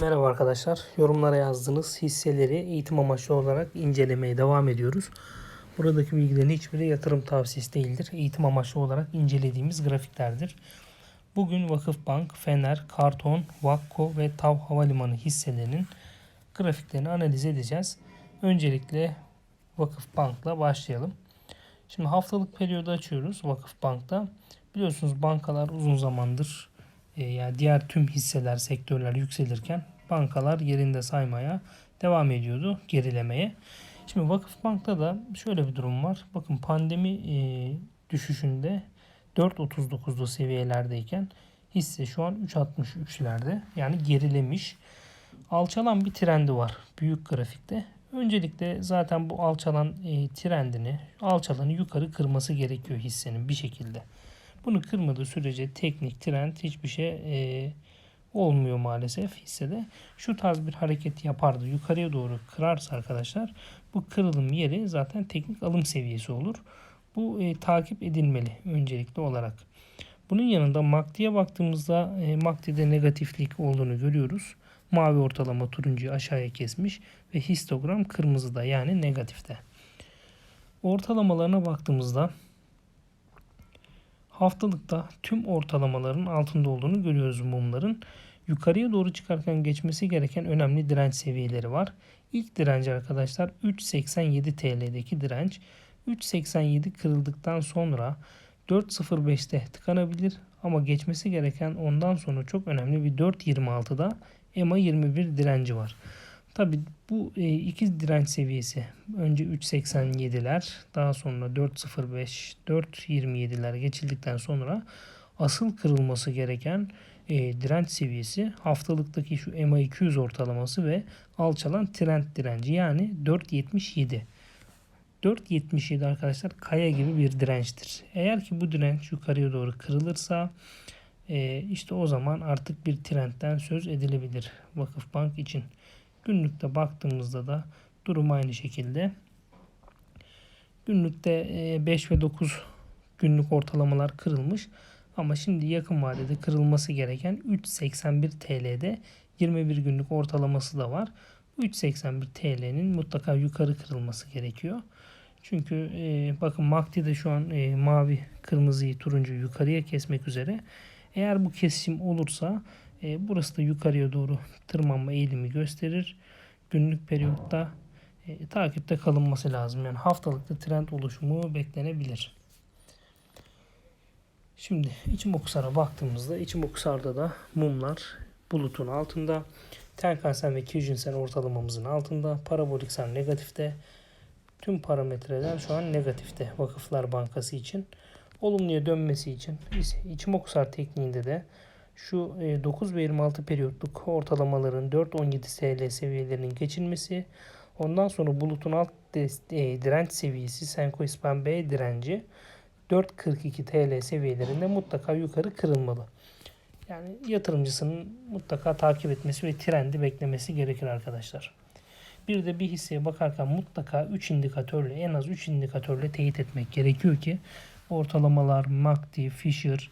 Merhaba arkadaşlar. Yorumlara yazdığınız hisseleri eğitim amaçlı olarak incelemeye devam ediyoruz. Buradaki bilgilerin hiçbiri yatırım tavsiyesi değildir. Eğitim amaçlı olarak incelediğimiz grafiklerdir. Bugün Vakıfbank, Fener, Karton, Vakko ve Tav Havalimanı hisselerinin grafiklerini analiz edeceğiz. Öncelikle Vakıfbank'la başlayalım. Şimdi haftalık periyodu açıyoruz Vakıfbank'ta. Biliyorsunuz bankalar uzun zamandır e, yani diğer tüm hisseler, sektörler yükselirken bankalar yerinde saymaya devam ediyordu, gerilemeye. Şimdi Vakıfbank'ta da şöyle bir durum var. Bakın pandemi e, düşüşünde 4.39'lu seviyelerdeyken hisse şu an 3.63'lerde. Yani gerilemiş. Alçalan bir trendi var büyük grafikte. Öncelikle zaten bu alçalan e, trendini, alçalanı yukarı kırması gerekiyor hissenin bir şekilde. Bunu kırmadığı sürece teknik trend hiçbir şey e, olmuyor maalesef hissede. Şu tarz bir hareket yapardı. Yukarıya doğru kırarsa arkadaşlar bu kırılım yeri zaten teknik alım seviyesi olur. Bu e, takip edilmeli öncelikli olarak. Bunun yanında MACD'ye baktığımızda e, MACD'de negatiflik olduğunu görüyoruz. Mavi ortalama turuncuyu aşağıya kesmiş ve histogram kırmızıda yani negatifte. Ortalamalarına baktığımızda haftalıkta tüm ortalamaların altında olduğunu görüyoruz mumların. Yukarıya doğru çıkarken geçmesi gereken önemli direnç seviyeleri var. İlk direnci arkadaşlar 3.87 TL'deki direnç. 3.87 kırıldıktan sonra 4.05'te tıkanabilir ama geçmesi gereken ondan sonra çok önemli bir 4.26'da EMA 21 direnci var. Tabi bu e, iki direnç seviyesi önce 3.87'ler daha sonra 4.05 4.27'ler geçildikten sonra asıl kırılması gereken e, direnç seviyesi haftalıktaki şu EMA 200 ortalaması ve alçalan trend direnci yani 4.77. 4.77 arkadaşlar kaya gibi bir dirençtir. Eğer ki bu direnç yukarıya doğru kırılırsa e, işte o zaman artık bir trendten söz edilebilir Vakıfbank için. Günlükte baktığımızda da durum aynı şekilde. Günlükte 5 e, ve 9 günlük ortalamalar kırılmış. Ama şimdi yakın vadede kırılması gereken 3.81 TL'de 21 günlük ortalaması da var. Bu 3.81 TL'nin mutlaka yukarı kırılması gerekiyor. Çünkü e, bakın MACD de şu an e, mavi, kırmızıyı, turuncu yukarıya kesmek üzere. Eğer bu kesim olursa e, burası da yukarıya doğru tırmanma eğilimi gösterir. Günlük periyotta e, takipte kalınması lazım. Yani haftalıkta trend oluşumu beklenebilir. Şimdi içim okusara baktığımızda içim okusarda da mumlar bulutun altında. Tenkan-sen ve Kijun-sen ortalamamızın altında. Parabolik sen negatifte. Tüm parametreler şu an negatifte Vakıflar Bankası için. Olumluya dönmesi için içim okusar tekniğinde de şu 9 e, ve 26 periyotluk ortalamaların 4-17 TL seviyelerinin geçilmesi ondan sonra bulutun alt e, direnç seviyesi Senko İspan B direnci 4.42 TL seviyelerinde mutlaka yukarı kırılmalı. Yani yatırımcısının mutlaka takip etmesi ve trendi beklemesi gerekir arkadaşlar. Bir de bir hisseye bakarken mutlaka 3 indikatörle en az 3 indikatörle teyit etmek gerekiyor ki ortalamalar, MACD, Fisher,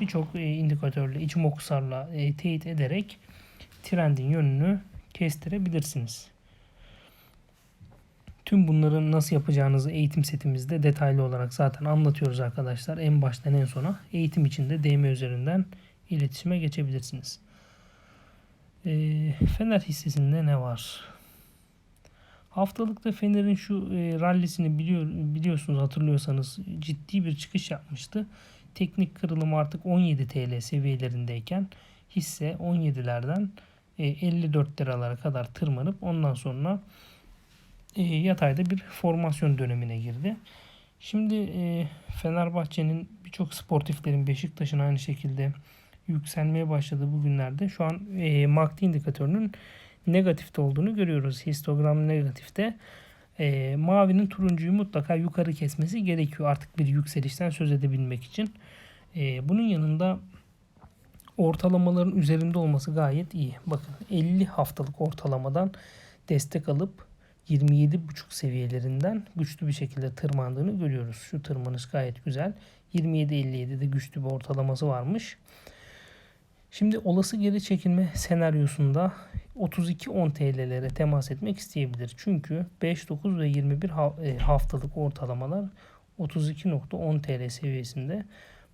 birçok e, indikatörle, Ichimokusar'la e, teyit ederek trendin yönünü kestirebilirsiniz. Tüm bunları nasıl yapacağınızı eğitim setimizde detaylı olarak zaten anlatıyoruz arkadaşlar. En baştan en sona eğitim içinde DM üzerinden iletişime geçebilirsiniz. E, Fener hissesinde ne var? Haftalıkta Fener'in şu e, rallisini biliyor, biliyorsunuz hatırlıyorsanız ciddi bir çıkış yapmıştı. Teknik kırılım artık 17 TL seviyelerindeyken hisse 17'lerden e, 54 liralara kadar tırmanıp ondan sonra e, yatayda bir formasyon dönemine girdi. Şimdi e, Fenerbahçe'nin birçok sportiflerin Beşiktaş'ın aynı şekilde yükselmeye başladığı bugünlerde şu an e, MACD indikatörünün negatifte olduğunu görüyoruz. Histogram negatifte. E, mavinin turuncuyu mutlaka yukarı kesmesi gerekiyor artık bir yükselişten söz edebilmek için. E, bunun yanında ortalamaların üzerinde olması gayet iyi. Bakın 50 haftalık ortalamadan destek alıp 27.5 seviyelerinden güçlü bir şekilde tırmandığını görüyoruz. Şu tırmanış gayet güzel. 27.57'de güçlü bir ortalaması varmış. Şimdi olası geri çekilme senaryosunda 32-10 TL'lere temas etmek isteyebilir. Çünkü 5, 9 ve 21 ha- e, haftalık ortalamalar 32.10 TL seviyesinde.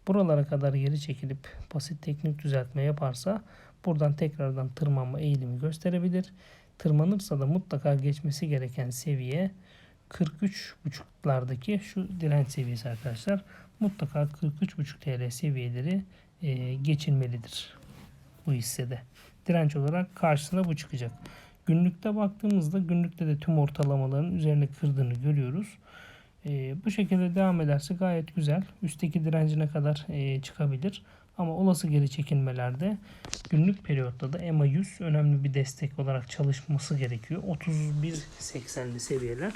Buralara kadar geri çekilip basit teknik düzeltme yaparsa buradan tekrardan tırmanma eğilimi gösterebilir. Tırmanırsa da mutlaka geçmesi gereken seviye 43.5'lardaki şu direnç seviyesi arkadaşlar. Mutlaka 43.5 TL seviyeleri e, geçilmelidir bu hissede. Direnç olarak karşısına bu çıkacak. Günlükte baktığımızda günlükte de tüm ortalamaların üzerine kırdığını görüyoruz. E, bu şekilde devam ederse gayet güzel. Üstteki direncine kadar e, çıkabilir. Ama olası geri çekilmelerde günlük periyotta da EMA 100 önemli bir destek olarak çalışması gerekiyor. 31.80'li seviyeler,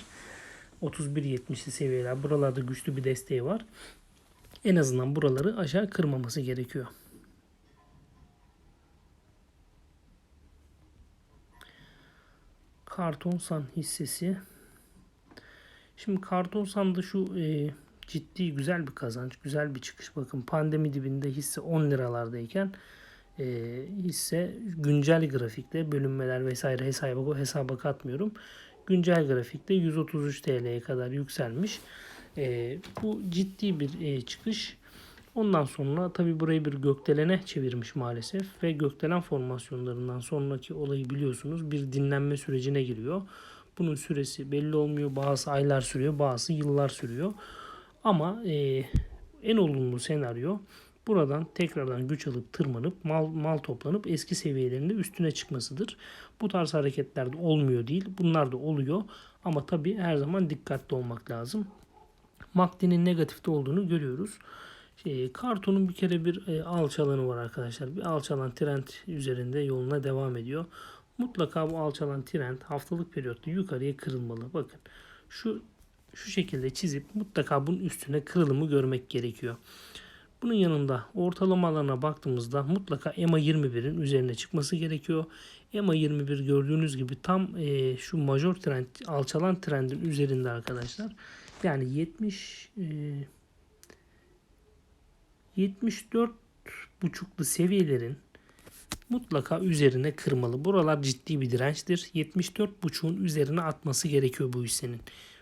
31.70'li seviyeler buralarda güçlü bir desteği var. En azından buraları aşağı kırmaması gerekiyor. Kartonsan hissesi. Şimdi Kartonsan'da şu e, ciddi güzel bir kazanç, güzel bir çıkış. Bakın pandemi dibinde hisse 10 liralardayken e, hisse güncel grafikte bölünmeler vesaire hesaba, hesaba katmıyorum. Güncel grafikte 133 TL'ye kadar yükselmiş. E, bu ciddi bir e, çıkış. Ondan sonra tabi burayı bir gökdelene çevirmiş maalesef ve gökdelen formasyonlarından sonraki olayı biliyorsunuz bir dinlenme sürecine giriyor. Bunun süresi belli olmuyor. Bazı aylar sürüyor, bazı yıllar sürüyor. Ama e, en olumlu senaryo buradan tekrardan güç alıp tırmanıp mal, mal toplanıp eski seviyelerinde üstüne çıkmasıdır. Bu tarz hareketler de olmuyor değil. Bunlar da oluyor. Ama tabi her zaman dikkatli olmak lazım. MACD'nin negatifte olduğunu görüyoruz. Şey, kartonun bir kere bir e, alçalanı var arkadaşlar. Bir alçalan trend üzerinde yoluna devam ediyor. Mutlaka bu alçalan trend haftalık periyotta yukarıya kırılmalı. Bakın şu şu şekilde çizip mutlaka bunun üstüne kırılımı görmek gerekiyor. Bunun yanında ortalamalarına baktığımızda mutlaka EMA 21'in üzerine çıkması gerekiyor. EMA 21 gördüğünüz gibi tam e, şu major trend alçalan trendin üzerinde arkadaşlar. Yani 70 e, 74 buçuklu seviyelerin mutlaka üzerine kırmalı. Buralar ciddi bir dirençtir. 74 buçuğun üzerine atması gerekiyor bu hissenin.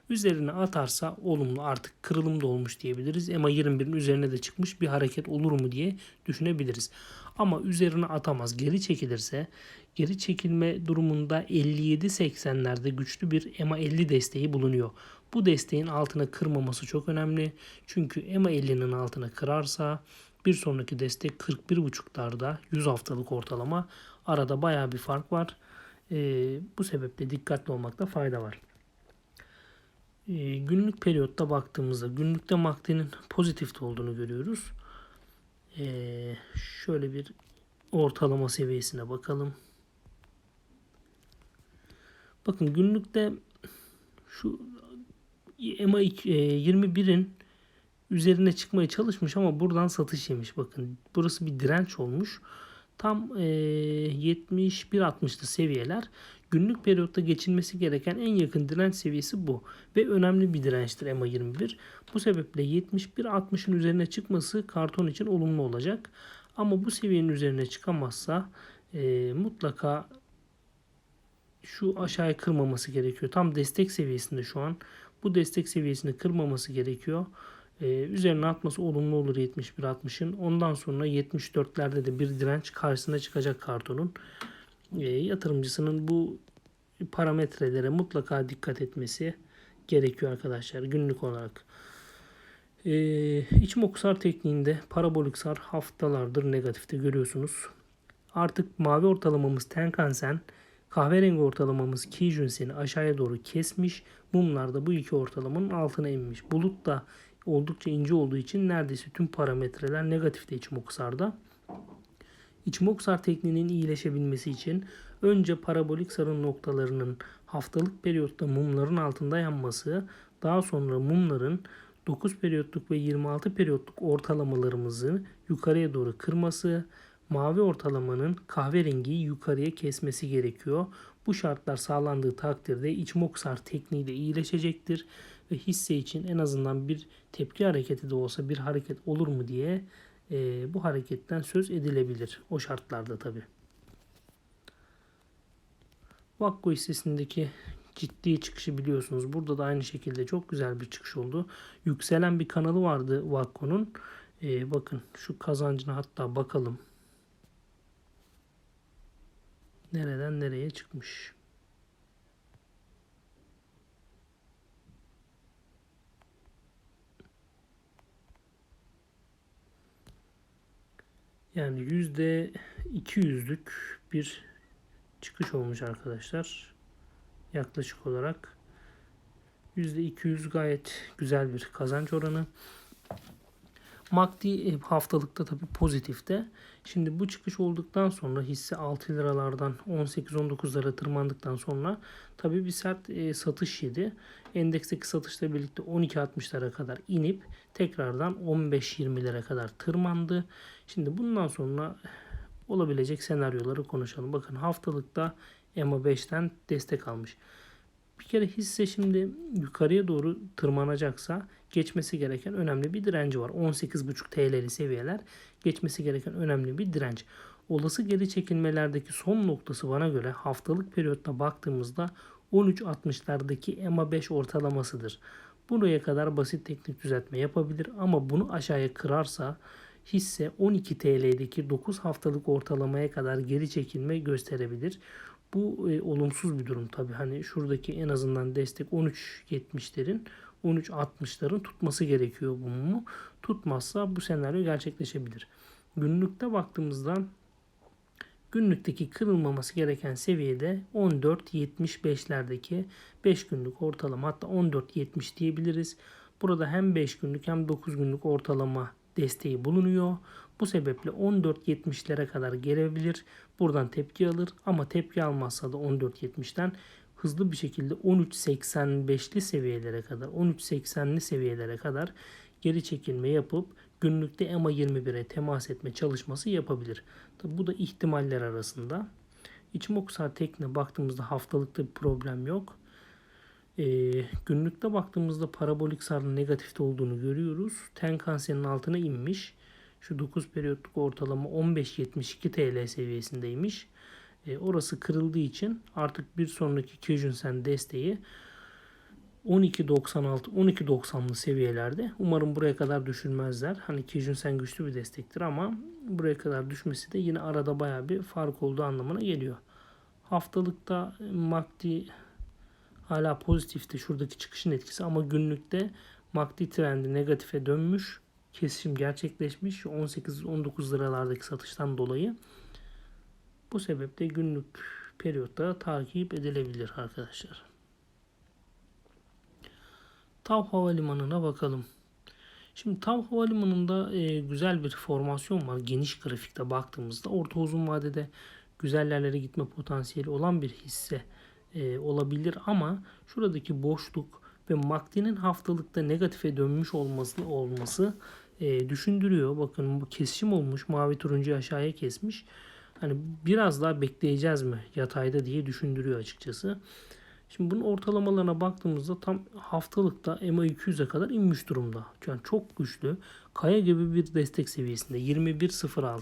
Üzerine atarsa olumlu artık kırılım da olmuş diyebiliriz. EMA 21'in üzerine de çıkmış bir hareket olur mu diye düşünebiliriz. Ama üzerine atamaz. Geri çekilirse geri çekilme durumunda 57-80'lerde güçlü bir EMA 50 desteği bulunuyor. Bu desteğin altına kırmaması çok önemli. Çünkü EMA 50'nin altına kırarsa bir sonraki destek 41.5'larda 100 haftalık ortalama. Arada baya bir fark var. Ee, bu sebeple dikkatli olmakta fayda var. Ee, günlük periyotta baktığımızda günlükte MACD'nin pozitif olduğunu görüyoruz. Ee, şöyle bir ortalama seviyesine bakalım. Bakın günlükte şu EMA 21'in üzerine çıkmaya çalışmış ama buradan satış yemiş. Bakın burası bir direnç olmuş. Tam e, 71-60'lı seviyeler günlük periyotta geçilmesi gereken en yakın direnç seviyesi bu. Ve önemli bir dirençtir EMA 21. Bu sebeple 71-60'ın üzerine çıkması karton için olumlu olacak. Ama bu seviyenin üzerine çıkamazsa e, mutlaka şu aşağıya kırmaması gerekiyor. Tam destek seviyesinde şu an. Bu destek seviyesini kırmaması gerekiyor. Ee, üzerine atması olumlu olur 71-60'ın. Ondan sonra 74'lerde de bir direnç karşısına çıkacak kartonun. Ee, yatırımcısının bu parametrelere mutlaka dikkat etmesi gerekiyor arkadaşlar günlük olarak. Ee, içim okusar tekniğinde parabolik sar haftalardır negatifte görüyorsunuz. Artık mavi ortalamamız Tenkan-sen Kahverengi ortalamamız Kijun-sen'i aşağıya doğru kesmiş. Mumlar da bu iki ortalamanın altına inmiş. Bulut da oldukça ince olduğu için neredeyse tüm parametreler negatifte Ichimokusar'da. Ichimokusar tekniğinin iyileşebilmesi için önce parabolik sarı noktalarının haftalık periyotta mumların altında yanması, daha sonra mumların 9 periyotluk ve 26 periyotluk ortalamalarımızı yukarıya doğru kırması, mavi ortalamanın kahverengiyi yukarıya kesmesi gerekiyor. Bu şartlar sağlandığı takdirde Ichimokusar tekniği de iyileşecektir ve hisse için en azından bir tepki hareketi de olsa bir hareket olur mu diye e, bu hareketten söz edilebilir. O şartlarda tabi. Vakko hissesindeki ciddi çıkışı biliyorsunuz. Burada da aynı şekilde çok güzel bir çıkış oldu. Yükselen bir kanalı vardı Vakko'nun. E, bakın şu kazancına hatta bakalım. Nereden nereye çıkmış. Yani yüzde iki yüzlük bir çıkış olmuş arkadaşlar. Yaklaşık olarak yüzde iki yüz gayet güzel bir kazanç oranı. MACD haftalıkta tabi pozitifte. Şimdi bu çıkış olduktan sonra hisse 6 liralardan 18-19 lira tırmandıktan sonra tabi bir sert e, satış yedi. Endeksteki satışla birlikte 12-60'lara kadar inip tekrardan 15-20 lira kadar tırmandı. Şimdi bundan sonra olabilecek senaryoları konuşalım. Bakın haftalıkta EMA 5'ten destek almış. Bir kere hisse şimdi yukarıya doğru tırmanacaksa geçmesi gereken önemli bir direnci var. 18,5 TL'li seviyeler geçmesi gereken önemli bir direnç. Olası geri çekilmelerdeki son noktası bana göre haftalık periyotta baktığımızda 13.60'lardaki EMA 5 ortalamasıdır. Buraya kadar basit teknik düzeltme yapabilir ama bunu aşağıya kırarsa hisse 12 TL'deki 9 haftalık ortalamaya kadar geri çekilme gösterebilir. Bu e, olumsuz bir durum tabi. Hani şuradaki en azından destek 13.70'lerin 13.60'ların tutması gerekiyor bu mumu. Tutmazsa bu senaryo gerçekleşebilir. Günlükte baktığımızda günlükteki kırılmaması gereken seviyede 14.75'lerdeki 5 günlük ortalama hatta 14.70 diyebiliriz. Burada hem 5 günlük hem 9 günlük ortalama desteği bulunuyor. Bu sebeple 14.70'lere kadar gelebilir. Buradan tepki alır ama tepki almazsa da 14.70'ten hızlı bir şekilde 13.85'li seviyelere kadar 13.80'li seviyelere kadar geri çekilme yapıp günlükte EMA 21'e temas etme çalışması yapabilir. Tabi bu da ihtimaller arasında. İçimokusar tekne baktığımızda haftalıkta bir problem yok. E, günlükte baktığımızda parabolik sarının negatifte olduğunu görüyoruz. Tenkanse'nin altına inmiş. Şu 9 periyotluk ortalama 15.72 TL seviyesindeymiş. E, orası kırıldığı için artık bir sonraki Kyujinsen desteği 12.96 12.90'lı seviyelerde. Umarım buraya kadar düşürmezler. Hani Kyujinsen güçlü bir destektir ama buraya kadar düşmesi de yine arada baya bir fark olduğu anlamına geliyor. Haftalıkta MACD hala pozitifti şuradaki çıkışın etkisi ama günlükte MACD trendi negatife dönmüş. Kesişim gerçekleşmiş 18-19 liralardaki satıştan dolayı. Bu sebeple günlük periyotta takip edilebilir arkadaşlar. Tav Havalimanı'na bakalım. Şimdi Tav Havalimanı'nda e, güzel bir formasyon var. Geniş grafikte baktığımızda orta uzun vadede güzel yerlere gitme potansiyeli olan bir hisse e, olabilir ama şuradaki boşluk ve MACD'nin haftalıkta negatife dönmüş olması olması e, düşündürüyor. Bakın bu kesişim olmuş. Mavi turuncu aşağıya kesmiş. Hani biraz daha bekleyeceğiz mi yatayda diye düşündürüyor açıkçası. Şimdi bunun ortalamalarına baktığımızda tam haftalıkta EMA 200'e kadar inmiş durumda. Yani çok güçlü. Kaya gibi bir destek seviyesinde 21.06.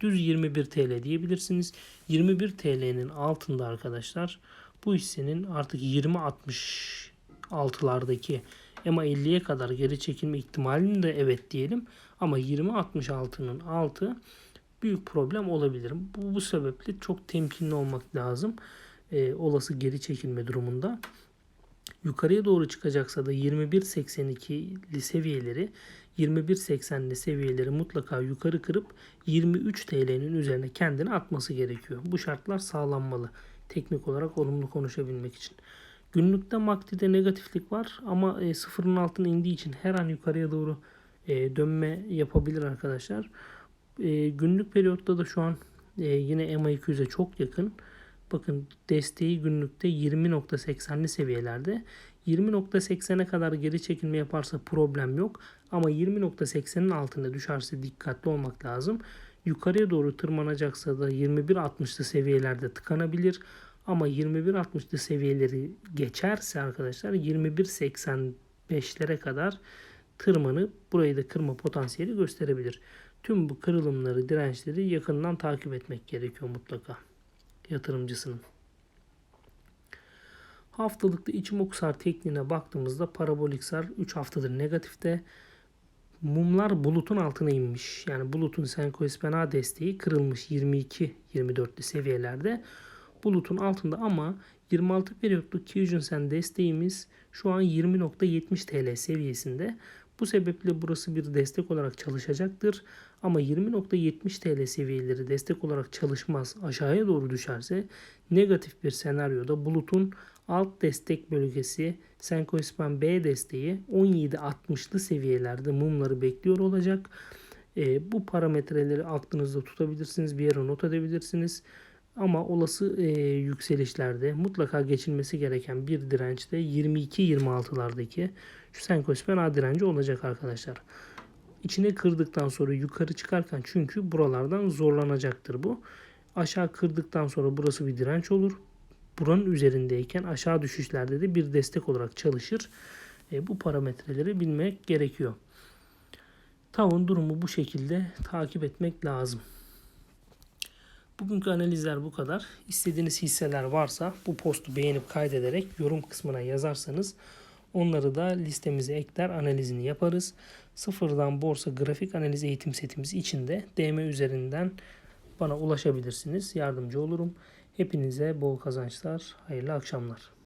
Düz 21 TL diyebilirsiniz. 21 TL'nin altında arkadaşlar bu hissenin artık 20.66'lardaki EMA 50'ye kadar geri çekilme ihtimalini de evet diyelim. Ama 20.66'nın altı büyük problem olabilir. Bu, bu sebeple çok temkinli olmak lazım. E, olası geri çekilme durumunda. Yukarıya doğru çıkacaksa da 21.82'li seviyeleri 21.80'li seviyeleri mutlaka yukarı kırıp 23 TL'nin üzerine kendini atması gerekiyor. Bu şartlar sağlanmalı teknik olarak olumlu konuşabilmek için. Günlükte MACD'de negatiflik var ama e, sıfırın altına indiği için her an yukarıya doğru e, dönme yapabilir arkadaşlar. E, günlük periyotta da şu an yine EMA 200'e çok yakın. Bakın desteği günlükte 20.80'li seviyelerde. 20.80'e kadar geri çekilme yaparsa problem yok. Ama 20.80'in altında düşerse dikkatli olmak lazım. Yukarıya doğru tırmanacaksa da 21.60'lı seviyelerde tıkanabilir. Ama 21.60'lı seviyeleri geçerse arkadaşlar 21.85'lere kadar tırmanıp burayı da kırma potansiyeli gösterebilir. Tüm bu kırılımları, dirençleri yakından takip etmek gerekiyor mutlaka yatırımcısının. Haftalıkta Ichimoku tekniğine baktığımızda parabolik sar 3 haftadır negatifte. Mumlar bulutun altına inmiş. Yani bulutun Senkoispena desteği kırılmış 22-24'lü seviyelerde. Bulutun altında ama 26 periyotluk Kyujin Sen desteğimiz şu an 20.70 TL seviyesinde. Bu sebeple burası bir destek olarak çalışacaktır. Ama 20.70 TL seviyeleri destek olarak çalışmaz aşağıya doğru düşerse negatif bir senaryoda bulutun alt destek bölgesi Senkoispan B desteği 17.60'lı seviyelerde mumları bekliyor olacak. E, bu parametreleri aklınızda tutabilirsiniz. Bir yere not edebilirsiniz. Ama olası e, yükselişlerde mutlaka geçilmesi gereken bir dirençte 22-26'lardaki şu Senkoispan A direnci olacak arkadaşlar. İçine kırdıktan sonra yukarı çıkarken çünkü buralardan zorlanacaktır bu. Aşağı kırdıktan sonra burası bir direnç olur. Buranın üzerindeyken aşağı düşüşlerde de bir destek olarak çalışır. E, bu parametreleri bilmek gerekiyor. Tavın durumu bu şekilde takip etmek lazım. Bugünkü analizler bu kadar. İstediğiniz hisseler varsa bu postu beğenip kaydederek yorum kısmına yazarsanız onları da listemize ekler analizini yaparız. Sıfırdan borsa grafik analiz eğitim setimiz içinde DM üzerinden bana ulaşabilirsiniz. Yardımcı olurum. Hepinize bol kazançlar, hayırlı akşamlar.